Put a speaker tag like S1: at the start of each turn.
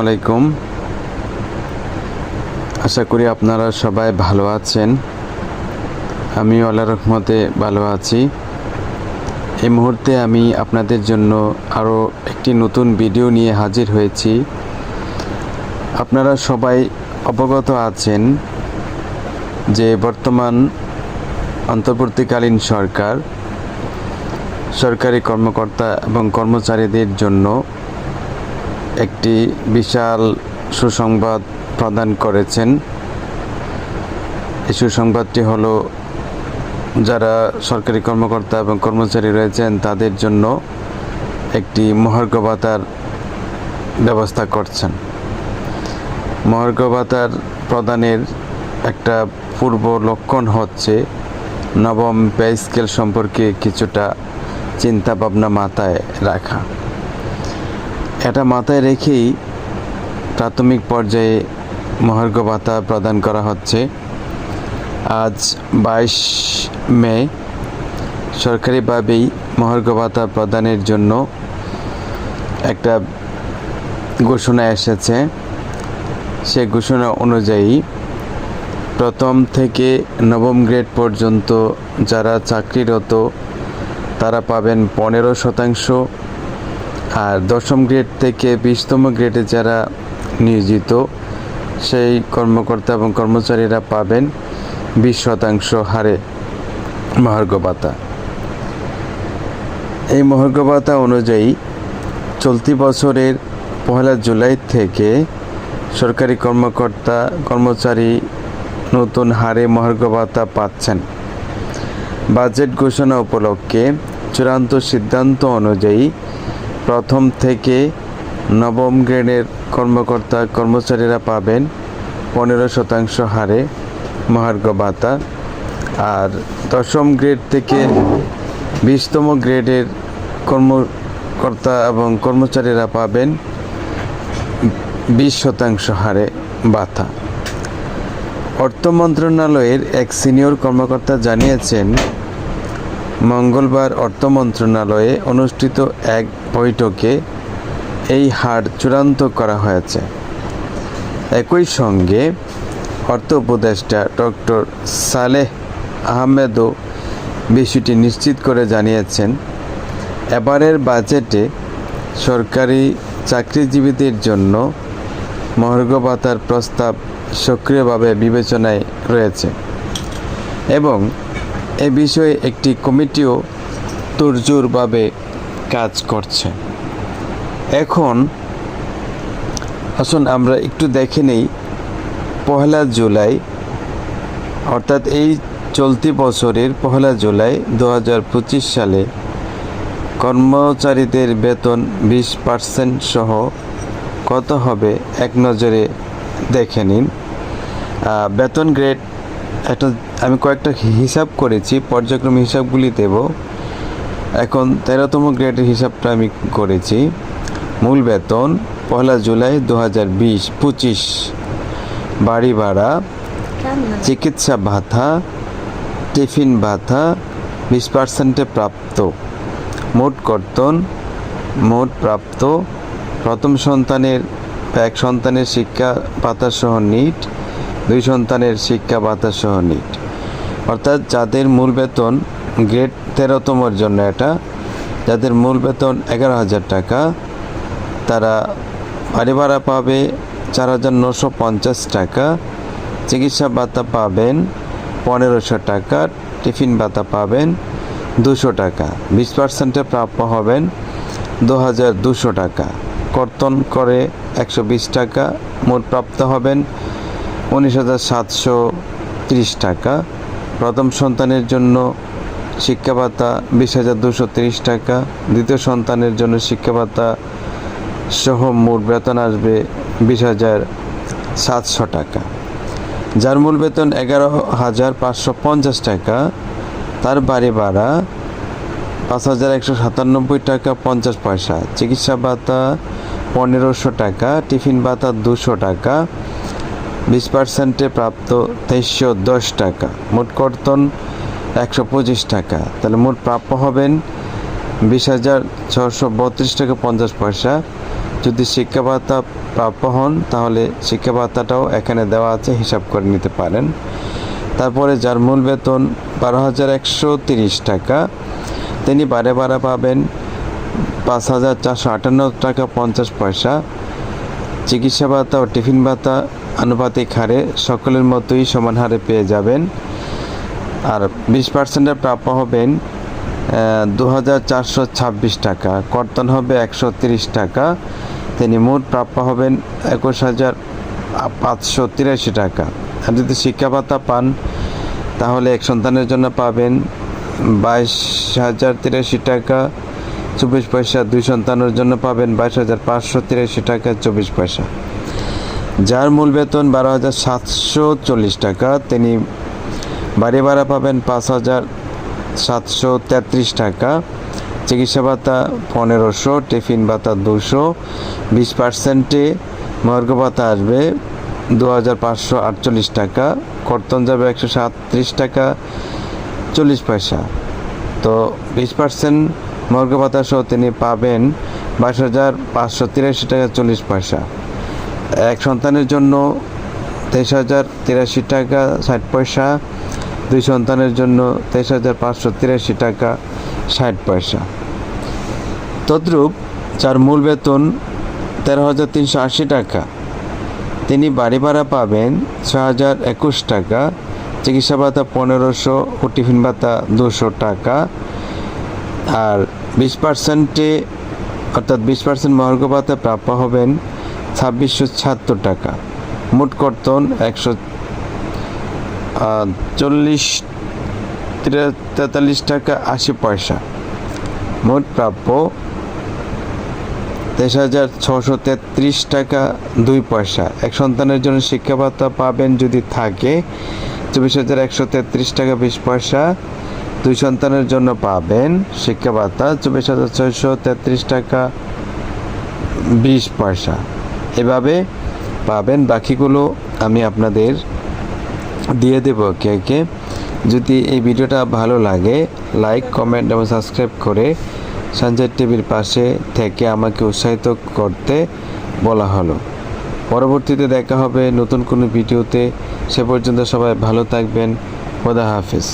S1: আলাইকুম। আশা করি আপনারা সবাই ভালো আছেন। আমি আল্লাহ রহমতে ভালো আছি। এই মুহূর্তে আমি আপনাদের জন্য আরও একটি নতুন ভিডিও নিয়ে হাজির হয়েছি। আপনারা সবাই অবগত আছেন যে বর্তমান অন্তর্বর্তীকালীন সরকার, সরকারি কর্মকর্তা এবং কর্মচারীদের জন্য একটি বিশাল সুসংবাদ প্রদান করেছেন। এই সুসংবাদটি হলো, যারা সরকারি কর্মকর্তা এবং কর্মচারী রয়েছেন, তাদের জন্য একটি মহার্ঘ ভাতার ব্যবস্থা করছেন। মহার্ঘ ভাতার প্রদানের একটা পূর্ব লক্ষণ হচ্ছে, নবম পে স্কেল সম্পর্কে কিছুটা চিন্তা ভাবনা মাথায় রাখা। এটা মাথায় রেখেই প্রাথমিক পর্যায়ে মহার্ঘ ভাতা প্রদান করা হচ্ছে। আজ বাইশ মে, সরকারিভাবেই মহার্ঘ ভাতা প্রদানের জন্য একটা ঘোষণা এসেছে। সে ঘোষণা অনুযায়ী প্রথম থেকে নবম গ্রেড পর্যন্ত যারা চাকরিরত, তারা পাবেন পনেরো শতাংশ আর দশম গ্রেড থেকে বিশতম গ্রেডে যারা নিয়োজিত, সেই কর্মকর্তা এবং কর্মচারীরা পাবেন বিশ শতাংশ হারে মহার্ঘ ভাতা। এই মহার্ঘ ভাতা অনুযায়ী চলতি বছরের পহেলা জুলাই থেকে সরকারি কর্মকর্তা, কর্মচারী নতুন হারে মহার্ঘ ভাতা পাচ্ছেন। বাজেট ঘোষণা উপলক্ষে চূড়ান্ত সিদ্ধান্ত অনুযায়ী প্রথম থেকে নবম গ্রেডের কর্মকর্তা কর্মচারীরা পাবেন পনেরো শতাংশ হারে মহার্ঘ ভাতা। আর দশম গ্রেড থেকে বিশতম গ্রেডের কর্মকর্তা এবং কর্মচারীরা পাবেন বিশ শতাংশ হারে ভাতা। অর্থ মন্ত্রণালয়ের এক সিনিয়র কর্মকর্তা জানিয়েছেন মঙ্গলবার অর্থ মন্ত্রণালয়ে অনুষ্ঠিত এক বৈঠকে এই হার চূড়ান্ত করা হয়েছে। একই সঙ্গে অর্থ উপদেষ্টা ডক্টর সালেহ আহমেদও বিষয়টি নিশ্চিত করে জানিয়েছেন, এবারের বাজেটে সরকারি চাকরিজীবীদের জন্য মহার্ঘ ভাতার প্রস্তাব সক্রিয়ভাবে বিবেচনায় রয়েছে এবং এ বিষয়ে একটি কমিটিও তুরজুরভাবে কাজ করছে। এখন, আসুন আমরা একটু দেখে নেই, পহেলা জুলাই, অর্থাৎ এই চলতি বছরের পহেলা জুলাই দু হাজার পঁচিশ সালে কর্মচারীদের বেতন বিশ পার্সেন্ট সহ কত হবে এক নজরে দেখে নিন। বেতন গ্রেড একটা আমি কয়েকটা হিসাব করেছি পর্যায়ক্রম হিসাবগুলি দেব। এখন তেরোতম গ্রেডের হিসাবটা আমি করেছি। মূল বেতন পয়লা জুলাই দু হাজার বিশ পঁচিশ। বাড়ি ভাড়া চিকিৎসা ভাতা টিফিন ভাতা বিশ পার্সেন্টে প্রাপ্ত। মোট কর্তন মোট প্রাপ্ত প্রথম সন্তানের এক সন্তানের শিক্ষা ভাতা সহ নিট দুই সন্তানের শিক্ষা ভাতা সহ নিট। অর্থাৎ যাদের মূল বেতন গ্রেড তেরোতমর জন্য এটা। যাদের মূল বেতন এগারো হাজার টাকা। তারা বাড়ি ভাড়া পাবে চার হাজার নশো পঞ্চাশ টাকা। চিকিৎসা ভাতা পাবেন পনেরোশো টাকা। টিফিন ভাতা পাবেন দুশো টাকা। বিশ পার্সেন্টে প্রাপ্য হবেন দু হাজার দুশো টাকা। কর্তন করে একশো বিশ টাকা। মোট প্রাপ্ত হবেন উনিশ হাজার সাতশো তিরিশ টাকা। প্রথম সন্তানের জন্য শিক্ষা ভাতা বিশ হাজার দুশো তিরিশ টাকা। দ্বিতীয় সন্তানের জন্য শিক্ষা ভাতা সহ মোট বেতন আসবে বিশ হাজার সাতশো টাকা। যার মূল বেতন এগারো হাজার পাঁচশো পঞ্চাশ টাকা। তার বাড়ি ভাড়া পাঁচ হাজার একশো সাতানব্বই টাকা পঞ্চাশ পয়সা। চিকিৎসা ভাতা পনেরোশো টাকা, টিফিন ভাতা দুশো টাকা। বিশ পার্সেন্টে প্রাপ্ত তেইশশো দশ টাকা। মোট কর্তন একশো পঁচিশ টাকা। তাহলে মোট প্রাপ্য হবেন বিশ হাজার ছশো বত্রিশ টাকা পঞ্চাশ পয়সা। যদি শিক্ষা ভাতা প্রাপ্য হন, তাহলে শিক্ষা ভাতাটাও এখানে দেওয়া আছে, হিসাব করে নিতে পারেন। তারপরে যার মূল বেতন বারো হাজার একশো তিরিশ টাকা, তিনি বারে বারে পাবেন পাঁচ হাজার চারশো আটান্ন টাকা পঞ্চাশ পয়সা। চিকিৎসা ভাতা ও টিফিন ভাতা আনুপাতিক হারে সকলের মতোই সমান হারে পেয়ে যাবেন। আর বিশ পার্সেন্টের প্রাপ্য হবেন দু হাজার চারশো ছাব্বিশ টাকা। কর্তন হবে একশো টাকা। তিনি মোট প্রাপ্য হবেন একুশ হাজার পাঁচশো তিরাশি টাকা। আর যদি শিক্ষা ভাতা পান, তাহলে এক সন্তানের জন্য পাবেন বাইশ হাজার তিরাশি টাকা। চব্বিশ পয়সা দুই সন্তানের জন্য পাবেন বাইশ হাজার পাঁচশো তিরাশি টাকা, চব্বিশ পয়সা। যার মূল বেতন বারো হাজার সাতশো চল্লিশ টাকা, তিনি বাড়ি ভাড়া পাবেন পাঁচ হাজার সাতশো তেত্রিশ টাকা, চিকিৎসা ভাতা পনেরোশো, টিফিন ভাতা দুশো, বিশ পার্সেন্টে মর্গ ভাতা আসবে দু হাজার পাঁচশো আটচল্লিশ টাকা, কর্তন যাবে একশো সাতত্রিশ টাকা, চল্লিশ পয়সা। তো বিশ পার্সেন্ট মর্গ ভাতা সহ তিনি পাবেন বাইশ হাজার পাঁচশো তিরাশি টাকা, চল্লিশ পয়সা। এক সন্তানের জন্য তেইশ হাজার তিরাশি টাকা, ষাট পয়সা। দুই সন্তানের জন্য তেইশ হাজার পাঁচশো তিরাশি টাকা, ষাট পয়সা। তদ্রূপ যার মূল বেতন তেরো হাজার তিনশো আশি টাকা। তিনি বাড়ি ভাড়া পাবেন ছ হাজার একুশ টাকা, চিকিৎসা ভাতা পনেরোশো ও টিফিন ভাতা দুশো টাকা। আর বিশ পার্সেন্টে অর্থাৎ বিশ পার্সেন্ট মহার্ঘ ভাতা প্রাপ্য হবেন ছাব্বিশশো ছাত্তর টাকা। মোট কর্তন একশো চল্লিশ তেতাল্লিশ টাকা আশি পয়সা। মোট প্রাপ্য তেইশ হাজার ছশো তেত্রিশ টাকা দুই পয়সা। এক সন্তানের জন্য শিক্ষা ভাতা পাবেন যদি থাকে, চব্বিশ হাজার একশো তেত্রিশ টাকা বিশ পয়সা। দুই সন্তানের জন্য পাবেন শিক্ষা ভাতা চব্বিশ হাজার ছয়শো তেত্রিশ টাকা বিশ পয়সা। এভাবে পাবেন। বাকিগুলো আমি আপনাদের দিয়ে দেব কে কে যদি এই ভিডিওটা ভালো লাগে লাইক কমেন্ট এবং সাবস্ক্রাইব করে সঞ্জয় টিভির পাশে থেকে আমাকে উৎসাহিত করতে বলা হলো। পরবর্তীতে দেখা হবে নতুন কোনো ভিডিওতে। সে পর্যন্ত সবাই ভালো থাকবেন। খোদা হাফিজ।